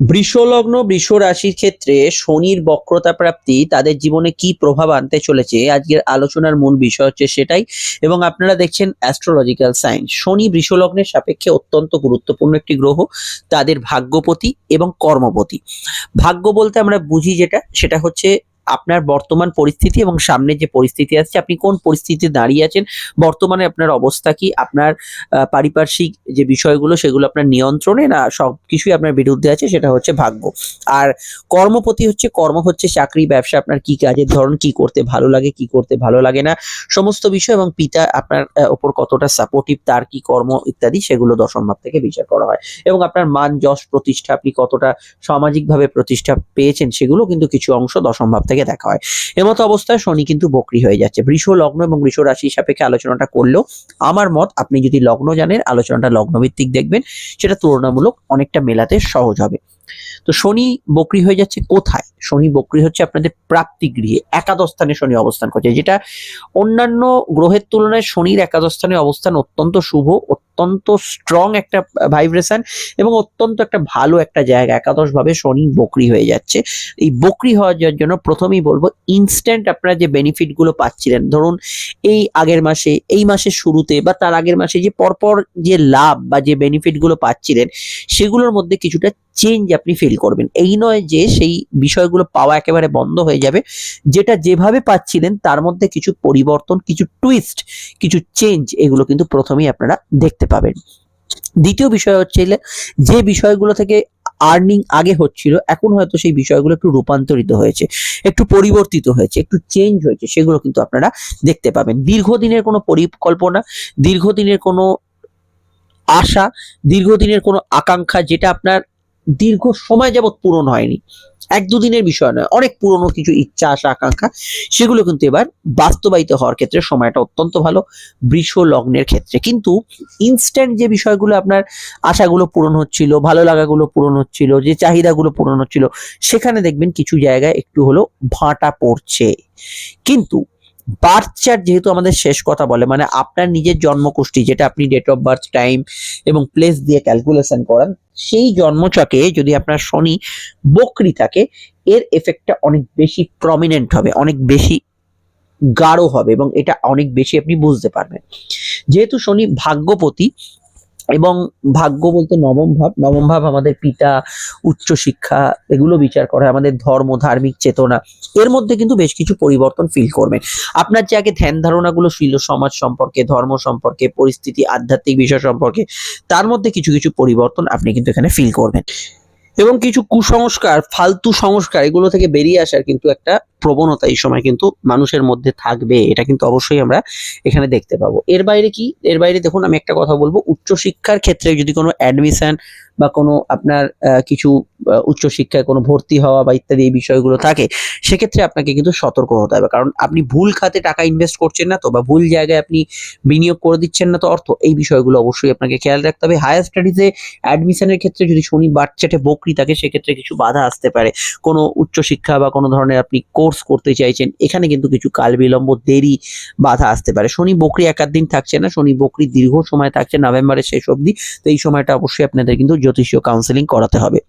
বৃষলগ্ন বৃষ রাশির ক্ষেত্রে শনির বক্রতা প্রাপ্তি তাদের জীবনে কি প্রভাব আনতে চলেছে, আজকের আলোচনার মূল বিষয় হচ্ছে সেটাই। এবং আপনারা দেখছেন অ্যাস্ট্রোলজিক্যাল সায়েন্স শনি বৃষলগ্নের সাপেক্ষে অত্যন্ত গুরুত্বপূর্ণ একটি গ্রহ, তাদের ভাগ্যপতি এবং কর্মপতি। ভাগ্য বলতে আমরা বুঝি যেটা, সেটা হচ্ছে আপনার বর্তমান পরিস্থিতি এবং সামনে যে পরিস্থিতি আছে, আপনি কোন পরিস্থিতিতে দাঁড়িয়ে আছেন, বর্তমানে আপনার অবস্থা কি, আপনার পারিপার্শ্বিক যে বিষয়গুলো সেগুলো আপনার নিয়ন্ত্রণে না সব কিছুই আপনার বিরুদ্ধে আছে, সেটা হচ্ছে ভাগ্য। আর কর্মপতি হচ্ছে, কর্ম হচ্ছে চাকরি, ব্যবসা, আপনার কি কাজের ধরন কি করতে ভালো লাগে, কি করতে ভালো লাগে না, সমস্ত বিষয় এবং পিতা আপনার ওপর কতটা সাপোর্টিভ তার কি কর্ম ইত্যাদি সেগুলো দশম ভাব থেকে বিচার করা হয়। এবং আপনার মান, যশ, প্রতিষ্ঠা, আপনি কতটা সামাজিকভাবে প্রতিষ্ঠা পেয়েছেন সেগুলো কিন্তু কিছু অংশ দশম ভাব থেকে দেখা হয়। এমতো অবস্থায় শনি কিন্তু বকরি হয়ে যাচ্ছে। বৃষ, লগ্ন এবং বৃষ রাশি সাপেক্ষে আলোচনাটা করলেও আমার মত আপনি যদি লগ্ন জানেন, আলোচনাটা লগ্নভিত্তিক দেখবেন, সেটা তুলনামূলক অনেকটা মেলাতে সহজ হবে। তো শনি বকরি হয়ে যাচ্ছে কোথায়? শনি বকরি হচ্ছে আপনাদের প্রাপ্তি গৃহে, একাদশ স্থানে শনি অবস্থান করছে, যেটা অন্যান্য গ্রহের তুলনায় শনির একাদশ স্থানে অবস্থান অত্যন্ত শুভ অত্যন্ত স্ট্রং একটা ভাইব্রেশন এবং অত্যন্ত একটা ভালো একটা জায়গা। একাদশ ভাবে শনি বকরি হয়ে যাচ্ছে। এই বকরি হওয়ার জন্য প্রথমেই বলব ইনস্ট্যান্ট আপনারা যে বেনিফিটগুলো পাচ্ছিলেন, ধরুন এই আগের মাসে, এই মাসের শুরুতে বা তার আগের মাসে যে পরপর যে লাভ বা যে বেনিফিটগুলো পাচ্ছিলেন, সেগুলোর মধ্যে কিছুটা চেঞ্জ আপনি ফিল করবেন। এই নয় যে সেই বিষয়গুলো পাওয়া একেবারে বন্ধ হয়ে যাবে। যেটা যেভাবে পাচ্ছিলেন, তার মধ্যে কিছু পরিবর্তন, কিছু টুইস্ট কিছু চেঞ্জ এগুলো কিন্তু প্রথমেই আপনারা দেখতে পাবেন। দ্বিতীয় বিষয় হচ্ছে যে বিষয়গুলো থেকে আর্নিং আগে হচ্ছিল, এখন হয়তো সেই বিষয়গুলো একটু রূপান্তরিত হয়েছে, একটু পরিবর্তিত হয়েছে, একটু চেঞ্জ হয়েছে, সেগুলো কিন্তু আপনারা দেখতে পাবেন। দীর্ঘদিনের কোনো পরিকল্পনা, দীর্ঘদিনের কোনো আশা, দীর্ঘদিনের কোনো আকাঙ্ক্ষা, যেটা আপনার দীর্ঘ সময় যাবৎ পূরণ হয়নি। এক দুদিনের বিষয় নয়, অনেক পুরনো কিছু ইচ্ছা, আশা, আকাঙ্ক্ষা, সেগুলো কিন্তু এবার বাস্তবায়িত হওয়ার ক্ষেত্রে সময়টা অত্যন্ত ভালো, বৃষ লগ্নের ক্ষেত্রে। কিন্তু ইনস্ট্যান্ট যে বিষয়গুলো আপনার আশাগুলো পূরণ হচ্ছিল, ভালো লাগাগুলো পূরণ হচ্ছিল, যে চাহিদাগুলো পূরণ হচ্ছিল, সেখানে দেখবেন কিছু জায়গায় একটু হলো ভাঁটা পড়ছে। কিন্তু বার্থ চার্ট যেহেতু আমাদের শেষ কথা বলে মানে আপনার নিজের জন্মকুষ্টি যেটা আপনি ডেট অফ বার্থ টাইম এবং প্লেস দিয়ে ক্যালকুলেশন করান, সেই জন্মচকে যদি আপনার শনি বকরি থাকে, এর এফেক্টটা অনেক বেশি প্রমিনেন্ট হবে, অনেক বেশি গাঢ় হবে এবং এটা অনেক বেশি আপনি বুঝতে পারবেন। যেহেতু শনি ভাগ্যপতি এবং ভাগ্য বলতে নবম ভাব। নবম ভাব আমাদের পিতা উচ্চশিক্ষা এগুলো বিচার করে, আমাদের ধর্ম, ধার্মিক চেতনা। এর মধ্যে কিন্তু বেশ কিছু পরিবর্তন ফিল করবেন আপনার যে আগে ধ্যান ধারণাগুলো ছিল সমাজ সম্পর্কে, ধর্ম সম্পর্কে, পরিস্থিতি, আধ্যাত্মিক বিষয় সম্পর্কে, তার মধ্যে কিছু কিছু পরিবর্তন আপনি কিন্তু এখানে ফিল করবেন। এবং কিছু কুসংস্কার, ফালতু সংস্কার, এগুলো থেকে বেরিয়ে আসার কিন্তু একটা প্রবণতা এই সময় কিন্তু মানুষের মধ্যে থাকবে, এটা কিন্তু অবশ্যই আমরা এখানে দেখতে পাবো। এর বাইরে কি? এর বাইরে দেখুন, আমি একটা কথা বলব, উচ্চশিক্ষার ক্ষেত্রে যদি কোনো অ্যাডমিশন বা কোনো আপনার কিছু উচ্চশিক্ষায় কোনো ভর্তি হওয়া বা ইত্যাদি এই বিষয়গুলো থাকে, সেক্ষেত্রে আপনাকে কিন্তু সতর্ক হতে হবে। কারণ আপনি ভুল খাতে টাকা ইনভেস্ট করছেন না তো বা ভুল জায়গায় আপনি বিনিয়োগ করে দিচ্ছেন না তো অর্থ, এই বিষয়গুলো অবশ্যই আপনাকে খেয়াল রাখতে হবে। হায়ার স্টাডিজে অ্যাডমিশনের ক্ষেত্রে যদি শনি বাচ্চাটে বকরি থাকে, সেক্ষেত্রে কিছু বাধা আসতে পারে। কোনো উচ্চশিক্ষা বা কোনো ধরনের আপনি কোর্স করতে চাইছেন, এখানে কিন্তু কিছু কাল বিলম্ব দেরি বাধা আসতে পারে। শনি বকরি একাধ দিন থাকছে না, শনি বকরি দীর্ঘ সময় থাকছে, নভেম্বরের শেষ অবধি, তো এই সময়টা অবশ্যই আপনাদের কিন্তু জ্যোতিষীয় কাউন্সেলিং করাতে হবে।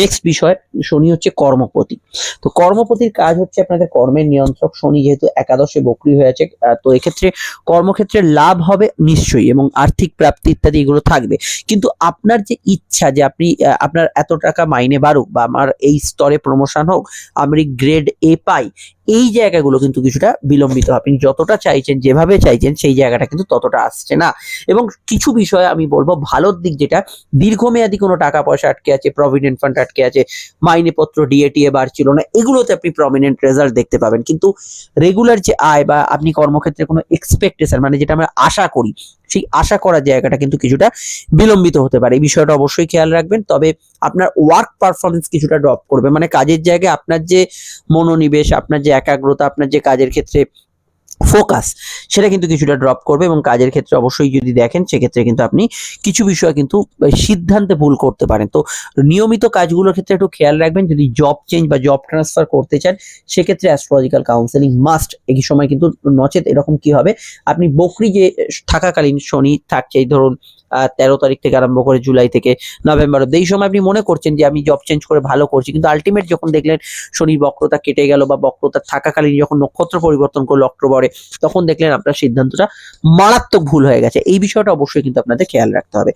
নেক্সট বিষয়, শনি হচ্ছে কর্মপতি। তো কর্মপতির কাজ হচ্ছে আপনাদের কর্মের নিয়ন্ত্রক। শনি যেহেতু একাদশে বকরি হয়ে আছে তো এক্ষেত্রে কর্মক্ষেত্রে লাভ হবে নিশ্চয়ই এবং আর্থিক প্রাপ্তি ইত্যাদি এগুলো থাকবে। কিন্তু আপনার যে ইচ্ছা যে আপনি আপনার এত টাকা মাইনে বাড়ুক বা আমার এই স্তরে প্রমোশন হোক, আমি গ্রেড এ পাই, এই জায়গাগুলো কিন্তু কিছুটা বিলম্বিত হবে। আপনি যতটা চাইছেন, যেভাবে চাইছেন, সেই জায়গাটা কিন্তু ততটা আসছে না। এবং কিছু বিষয়ে আমি বলব, ভালোর দিক যেটা, দীর্ঘমেয়াদী কোনো টাকা পয়সা আটকে আছে প্রভিডেন্ট ফান্ড আটকে আছে, মাইনেপত্র ডিএটিএ বাড়ছিল না, এগুলোতে আপনি প্রমিনেন্ট রেজাল্ট দেখতে পাবেন। কিন্তু রেগুলার যে আয় বা আপনি কর্মক্ষেত্রে কোনো এক্সপেকটেশন মানে যেটা আমরা আশা করি, সেই আশা করার জায়গাটা কিন্তু কিছুটা বিলম্বিত হতে পারে। এই বিষয়টা অবশ্যই খেয়াল রাখবেন। তবে আপনার ওয়ার্ক পারফরমেন্স কিছুটা ড্রপ করবে। মানে কাজের জায়গায় আপনার যে মনোনিবেশ, আপনার যে একাগ্রতা, আপনার যে কাজের ক্ষেত্রে ফোকাস সেটা কিন্তু কিছুটা ড্রপ করবে এবং কাজের ক্ষেত্রে অবশ্যই যদি দেখেন, সেক্ষেত্রে কিন্তু আপনি কিছু বিষয় কিন্তু সিদ্ধান্তে ভুল করতে পারেন। তো নিয়মিত কাজগুলোর ক্ষেত্রে একটু খেয়াল রাখবেন, যদি জব চেঞ্জ বা জব ট্রান্সফার করতে চান, সেক্ষেত্রে অ্যাস্ট্রোলজিক্যাল কাউন্সেলিং মাস্ট এই সময় কিন্তু নচেত এরকম কি হবে? আপনি বকরি যে থাকাকালীন শনি থাকছে, এই ধরুন তেরো তারিখ থেকে আরম্ভ করে জুলাই থেকে নভেম্বর অব্দি এই সময় আপনি মনে করছেন যে, আমি জব চেঞ্জ করে ভালো করছি, কিন্তু আলটিমেট যখন দেখলেন শনির বক্রতা কেটে গেল বা বক্রতা থাকাকালীন যখন নক্ষত্র পরিবর্তন করল, অক্টোবরে তখন দেখলেন আপনার সিদ্ধান্তটা মারাত্মক ভুল হয়ে গেছে। এই বিষয়টা অবশ্যই কিন্তু আপনাদের খেয়াল রাখতে হবে।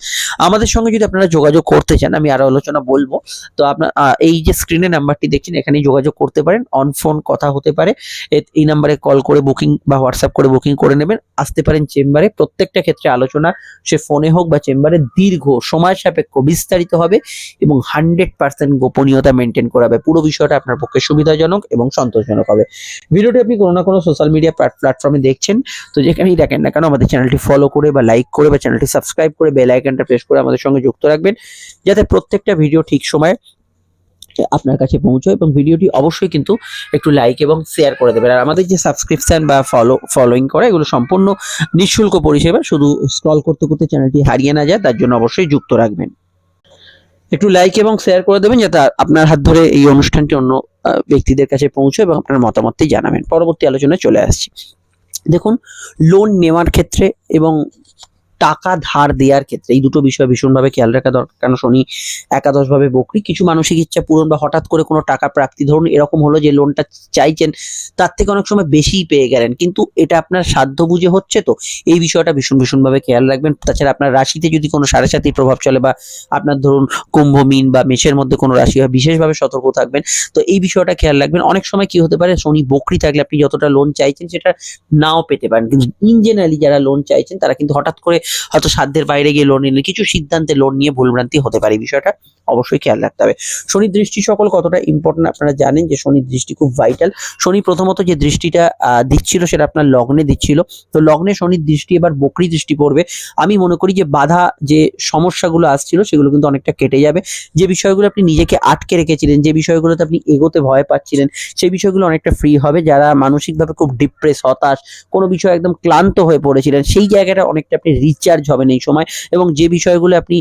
আমাদের সঙ্গে যদি আপনারা যোগাযোগ করতে চান, আমি আরও আলোচনা বলব। তো আপনার এই যে স্ক্রিনে নাম্বারটি দেখছেন এখানে যোগাযোগ করতে পারেন। অন ফোন কথা হতে পারে। এই নাম্বারে কল করে বুকিং বা হোয়াটসঅ্যাপ করে বুকিং করে নেবেন। আসতে পারেন চেম্বারে। প্রত্যেকটা ক্ষেত্রে আলোচনা সে ফোনে হোক বা চেম্বারে দীর্ঘ সময় সাপেক্ষ বিস্তারিত হবে এবং হান্ড্রেড পার্সেন্ট গোপনীয়তা মেনটেন করা হবে পুরো বিষয়টা আপনার পক্ষে সুবিধাজনক এবং সন্তোষজনক হবে। ভিডিওটি আপনি কোনো না কোনো সোশ্যাল মিডিয়া প্ল্যাটফর্মে দেখছেন, তো যেখানেই দেখেন না কেন, আমাদের চ্যানেলটি ফলো করে বা লাইক করে বা চ্যানেলটি সাবস্ক্রাইব করে বেল আইকনটা প্রেস করে আমাদের সঙ্গে যুক্ত রাখবেন, যাতে প্রত্যেকটা ভিডিও ঠিক সময়ে আপনার কাছে পৌঁছয় এবং ভিডিওটি অবশ্যই কিন্তু একটু লাইক এবং শেয়ার করে দেবেন। আর আমাদের যে সাবস্ক্রিপশান বা ফলো ফলোইং করা, এগুলো সম্পূর্ণ নিঃশুল্ক পরিষেবা, শুধু স্ক্রল করতে করতে চ্যানেলটি হারিয়ে না যায়, তার জন্য অবশ্যই যুক্ত রাখবেন। একটু লাইক এবং শেয়ার করে দেবেন, যাতে আপনার হাত ধরে এই অনুষ্ঠানটি অন্য ব্যক্তিদের কাছে পৌঁছো এবং আপনার মতামতটি জানাবেন। পরবর্তী আলোচনায় চলে আসছি। দেখুন লোন নেওয়ার ক্ষেত্রে এবং টাকা ধার দেওয়ার ক্ষেত্রে, এই দুটো বিষয় ভীষণভাবে খেয়াল রাখা দরকার। কারণ শনি একাদশভাবে বকরি, কিছু মানসিক ইচ্ছা পূরণ বা হঠাৎ করে কোনো টাকা প্রাপ্তি, ধরুন এরকম হলো যে লোনটা চাইছেন, তার থেকে অনেক সময় বেশিই পেয়ে গেলেন। কিন্তু এটা আপনার সাধ্য বুঝে হচ্ছে তো? এই বিষয়টা ভীষণ ভীষণভাবে খেয়াল রাখবেন। তাছাড়া আপনার রাশিতে যদি কোনো সাড়ে সাথী প্রভাব চলে বা আপনার ধরুন কুম্ভ, মিন বা মেষের মধ্যে কোনো রাশি হয়, বিশেষভাবে সতর্ক থাকবেন। তো এই বিষয়টা খেয়াল রাখবেন। অনেক সময় কি হতে পারে, শনি বকরি থাকলে আপনি যতটা লোন চাইছেন সেটা নাও পেতে পারেন। কিন্তু ইন জেনারেলি যারা লোন চাইছেন, তারা কিন্তু হঠাৎ করে হয়তো সাধ্যের বাইরে গিয়ে লোন নিলে কিছু সিদ্ধান্তে লোন নিয়ে ভুলভ্রান্তি হতে পারে বিষয়টা অবশ্যই খেয়াল রাখতে হবে। শনির দৃষ্টি সকল কতটা ইম্পর্টেন্ট আপনারা জানেন যে শনির দৃষ্টি খুব ভাইটাল শনি প্রথমত যে দৃষ্টিটা দিচ্ছিল সেটা আপনার লগ্নে দিচ্ছিল। তো লগ্নে শনির দৃষ্টি এবার বকরি দৃষ্টি পড়বে। আমি মনে করি যে বাধা যে সমস্যাগুলো আসছিল সেগুলো কিন্তু অনেকটা কেটে যাবে। যে বিষয়গুলো আপনি নিজেকে আটকে রেখেছিলেন, যে বিষয়গুলোতে আপনি এগোতে ভয় পাচ্ছিলেন, সেই বিষয়গুলো অনেকটা ফ্রি হবে। যারা মানসিকভাবে খুব ডিপ্রেস হতাশ, কোনো বিষয় একদম ক্লান্ত হয়ে পড়েছিলেন, সেই জায়গাটা অনেকটা আপনি রিচার্জ হবেন এই সময় এবং যে বিষয়গুলো আপনি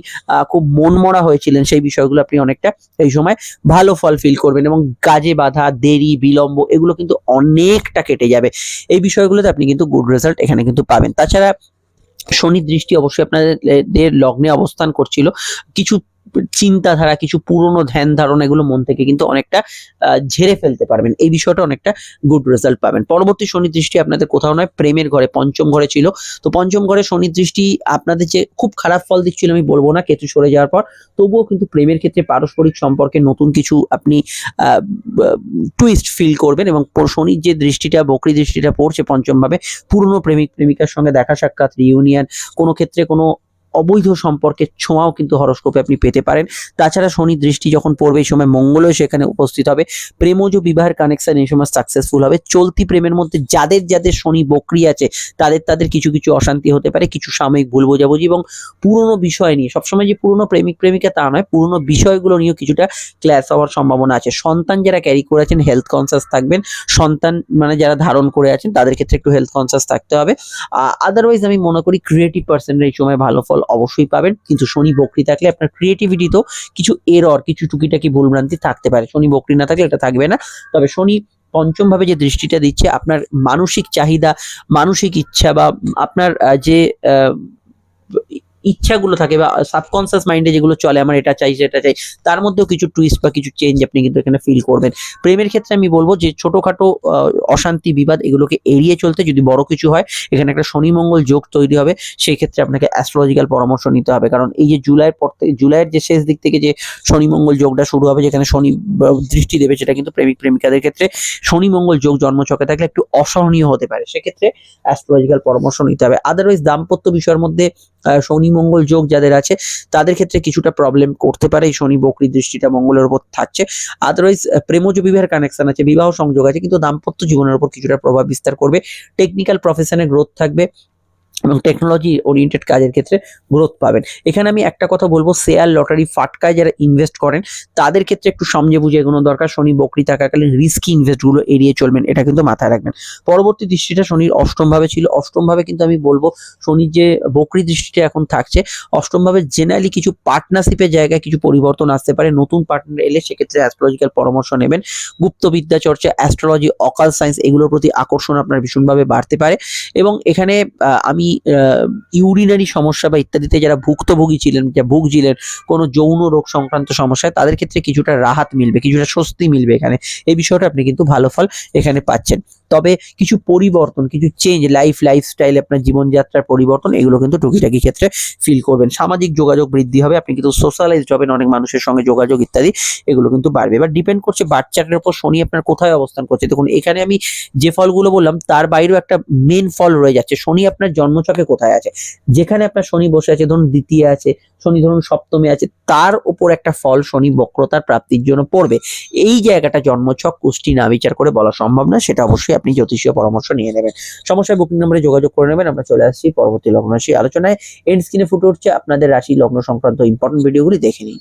খুব মনমরা হয়েছিলেন সেই বিষয়গুলো আপনি অনেকটা এই সময় ভালো ফল ফিল করবেন এবং কাজে বাধা, দেরি, বিলম্ব এগুলো কিন্তু অনেকটা কেটে যাবে। এই বিষয়গুলোতে আপনি কিন্তু গুড রেজাল্ট এখানে কিন্তু পাবেন। তাছাড়া শনি দৃষ্টি অবশ্যই আপনাদের লগ্নে অবস্থান করছিল। কিছু চিন্তাধারা, কিছু পুরনো ধ্যান ধারণা এগুলো মন থেকে কিন্তু অনেকটা ঝেড়ে ফেলতে পারবেন। এই বিষয়টা অনেকটা গুড রেজাল্ট পাবেন। পরবর্তী শনি দৃষ্টি আপনাদের কোথাও নয়, প্রেমের ঘরে, পঞ্চম ঘরে ছিল। তো পঞ্চম ঘরে শনি দৃষ্টি আপনাদের যে খুব খারাপ ফল দিচ্ছিল আমি বলব না, কেতু সরে যাওয়ার পর। তবুও কিন্তু প্রেমের ক্ষেত্রে পারস্পরিক সম্পর্কে নতুন কিছু আপনি টুইস্ট ফিল করবেন এবং শনির যে দৃষ্টিটা, বকরি দৃষ্টিটা পড়ছে পঞ্চমভাবে, পুরনো প্রেমিক, প্রেমিকার সঙ্গে দেখা সাক্ষাৎ রিউনিয়ন কোনো ক্ষেত্রে কোনো অবৈধ সম্পর্কের ছোঁয়াও কিন্তু হরস্কোপে আপনি পেতে পারেন। তাছাড়া শনি দৃষ্টি যখন পড়বে, এই সময় মঙ্গলও সেখানে উপস্থিত হবে। প্রেমজ বিবাহের কানেকশন এই সময় সাকসেসফুল হবে। চলতি প্রেমের মধ্যে যাদের যাদের শনি বকরি আছে, তাদের তাদের কিছু কিছু অশান্তি হতে পারে, কিছু সাময়িক ভুল বোঝাবুঝি এবং পুরনো বিষয় নিয়ে। সবসময় যে পুরনো প্রেমিক, প্রেমিকা তা নয়, পুরনো বিষয়গুলো নিয়েও কিছুটা ক্ল্যাশ হওয়ার সম্ভাবনা আছে। সন্তান যারা ক্যারি করেছেন হেলথ কনসাস থাকবেন। সন্তান মানে যারা ধারণ করে আছেন, তাদের ক্ষেত্রে একটু হেলথ কনসাস থাকতে হবে। আদারওয়াইজ আমি মনে করি ক্রিয়েটিভ পার্সনরা এই সময় ভালো ফল অবশ্যই পাবেন। কিন্তু শনি বকরি থাকলে আপনার ক্রিয়েটিভিটি তো কিছু এরর কিছু টুকিটাকি ভুলভ্রান্তি থাকতে পারে। শনি বকরি না থাকলে এটা থাকবে না। তবে শনি পঞ্চমভাবে যে দৃষ্টিটা দিচ্ছে, আপনার মানসিক চাহিদা, মানসিক ইচ্ছা বা আপনার যে ইচ্ছাগুলো থাকে বা সাবকনসিয়াস মাইন্ডে যেগুলো চলে, আমার এটা চাই, সেটা চাই, তার মধ্যেও কিছু টুইস্ট বা কিছু চেঞ্জ আপনি কিন্তু এখানে ফিল করবেন। প্রেমের ক্ষেত্রে আমি বলব যে, ছোটখাটো অশান্তি, বিবাদ এগুলোকে এড়িয়ে চলতে যদি বড় কিছু হয়, এখানে একটা শনি মঙ্গল যোগ তৈরি হবে সেই ক্ষেত্রে আপনাকে অ্যাস্ট্রোলজিক্যাল পরামর্শ নিতে হবে। কারণ এই যে জুলাইয়ের পর থেকে, জুলাইয়ের যে শেষ দিক থেকে যে শনি মঙ্গল যোগটা শুরু হবে, যেখানে শনি দৃষ্টি দেবে, সেটা কিন্তু প্রেমিক, প্রেমিকাদের ক্ষেত্রে শনি মঙ্গল যোগ জন্মছকে থাকলে একটু অসহনীয় হতে পারে। সেক্ষেত্রে অ্যাস্ট্রোলজিক্যাল পরামর্শ নিতে হবে। আদারওয়াইজ দাম্পত্য বিষয়ের মধ্যে শনি মঙ্গল যোগ যাদের আছে, তাদের ক্ষেত্রে কিছুটা প্রবলেম করতে পারে। এই শনি বকরি দৃষ্টিটা মঙ্গলের উপর থাকছে। আদারওয়াইজ প্রেমজ বিবাহের কানেকশন আছে, বিবাহ সংযোগ আছে, কিন্তু দাম্পত্য জীবনের উপর কিছুটা প্রভাব বিস্তার করবে। টেকনিক্যাল প্রফেশনে গ্রোথ থাকবে। এবং টেকনোলজি ওরিয়েন্টেড কাজের ক্ষেত্রে গ্রোথ পাবেন। এখানে আমি একটা কথা বলব শেয়ার লটারি ফাটকায় যারা ইনভেস্ট করেন, তাদের ক্ষেত্রে একটু সমঝে বুঝে এগোনো দরকার, শনি, বকরি থাকাকালীন রিস্কি ইনভেস্টগুলো এড়িয়ে চলবেন, এটা কিন্তু মাথায় রাখবেন। পরবর্তী দৃষ্টিটা শনির অষ্টমভাবে ছিল, অষ্টমভাবে কিন্তু আমি বলব, শনির যে বকরি দৃষ্টিটা এখন থাকছে, অষ্টমভাবে জেনারেলি কিছু পার্টনারশিপের জায়গায় কিছু পরিবর্তন আসতে পারে, নতুন পার্টনার এলে সেক্ষেত্রে অ্যাস্ট্রোলজিক্যাল পরামর্শ নেবেন। গুপ্তবিদ্যা চর্চা অ্যাস্ট্রোলজি অকাল সায়েন্স এগুলোর প্রতি আকর্ষণ আপনার ভীষণভাবে বাড়তে পারে। এবং এখানে আমি ইউরিনারি সমস্যা বা ইত্যাদিতে যারা ভুক্তভোগী ছিলেন, যা ভুগছিলেন, কোনো যৌন রোগ সংক্রান্ত সমস্যায়, তাদের ক্ষেত্রে কিছুটা রাহাত মিলবে, কিছুটা স্বস্তি মিলবে এখানে। এই বিষয়টা আপনি কিন্তু ভালো ফল এখানে পাচ্ছেন। তবে কিছু পরিবর্তন, কিছু চেঞ্জ লাইফ লাইফস্টাইল আপনার জীবনযাত্রার পরিবর্তন, এগুলো কিন্তু টুকিটাকি ক্ষেত্রে ফিল করবেন। সামাজিক যোগাযোগ বৃদ্ধি হবে, আপনি কিন্তু সোশ্যালাইজড হবেন, অনেক মানুষের সঙ্গে যোগাযোগ ইত্যাদি, এগুলো কিন্তু বাড়বে। এবার ডিপেন্ড করছে বাচ্চাটার উপর, শনি আপনার কোথায় অবস্থান করছে? দেখুন, এখানে আমি যে ফলগুলো বললাম, তার বাইরেও একটা মেন ফল রয়ে যাচ্ছে। শনি আপনার জন্মছকে কোথায় আছে? যেখানে আপনার শনি বসে আছে, ধরুন দ্বিতীয় আছে, শনি ধরুন সপ্তমে আছে, তার উপর একটা ফল শনি বক্রতার প্রাপ্তির জন্য পড়বে। এই জায়গাটা জন্মছক, কুষ্টি না বিচার করে বলা সম্ভব না, সেটা অবশ্যই আপনি জ্যোতিষীয় পরামর্শ নিয়ে নেবেন। সমস্যায় বুকিং নাম্বারে যোগাযোগ করে নেবেন। আমরা চলে আসছি পরবর্তী লগ্ন রাশি আলোচনায় এন্ড স্ক্রিনে ফুটে উঠছে আপনাদের রাশি লগ্ন সংক্রান্ত ইম্পর্টেন্ট ভিডিওগুলি দেখে নিন।